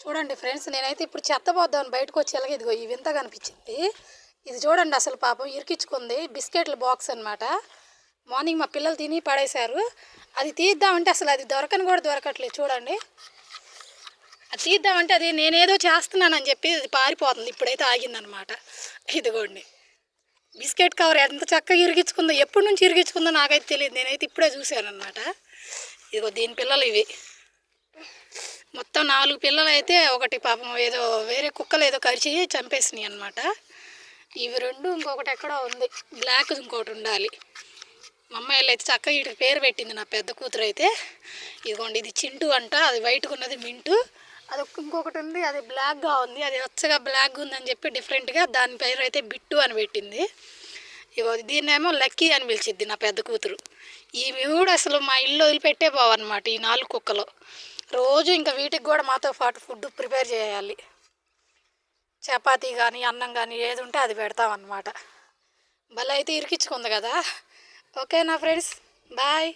చూడండి ఫ్రెండ్స్ నేనైతే ఇప్పుడు చెత్త పోద్దామని బయటకు వచ్చేలాగా ఇదిగో ఈ వింత కనిపించింది. ఇది చూడండి అసలు పాపం ఇరికించుకుంది బిస్కెట్ల బాక్స్ అనమాట మార్నింగ్ మా పిల్లలు తిని పడేశారు. అది తీద్దామంటే అసలు అది దొరకని కూడా దొరకట్లేదు చూడండి. అది తీద్దామంటే అది నేనేదో చేస్తున్నానని చెప్పి అది పారిపోతుంది. ఇప్పుడైతే ఆగిందనమాట ఇదిగోండి. బిస్కెట్ కవర్ ఎంత చక్కగా ఇరిగించుకుందో ఎప్పటి నుంచి ఇరిగించుకుందో నాకైతే తెలియదు. నేనైతే ఇప్పుడే చూశాను అనమాట ఇదిగో దీని పిల్లలు ఇవి. మొత్తం నాలుగు పిల్లలు అయితే ఒకటి పాపం ఏదో వేరే కుక్కలు ఏదో కరిచి చంపేసినాయి అనమాట ఇవి రెండు ఇంకొకటి ఎక్కడో ఉంది. బ్లాక్ ఇంకోటి ఉండాలి. మా అమ్మాయిలు అయితే చక్కగా వీటికి పేరు పెట్టింది నా పెద్ద కూతురు అయితే. ఇదిగోండి ఇది చింటూ అంట అది వైట్గా ఉన్నది మింటు. అది ఇంకొకటి ఉంది అది బ్లాక్గా ఉంది అది వచ్చగా బ్లాక్ ఉందని చెప్పి డిఫరెంట్గా దాని పేరు అయితే బిట్టు అని పెట్టింది. ఇగో దీన్నేమో లక్కీ అని పిలిచిద్ది నా పెద్ద కూతురు. ఈ కూడా అసలు మా ఇల్లు వదిలిపెట్టే పోవన్నమాట ఈ నాలుగు కుక్కలు. రోజు ఇంకా వీటికి కూడా మాతో పాటు ఫుడ్ ప్రిపేర్ చేయాలి. చపాతీ కానీ అన్నం కానీ ఏది ఉంటే అది పెడతాం అన్నమాట. భలే అయితే ఇరికించుకుంది కదా. ఓకే నా ఫ్రెండ్స్? బాయ్.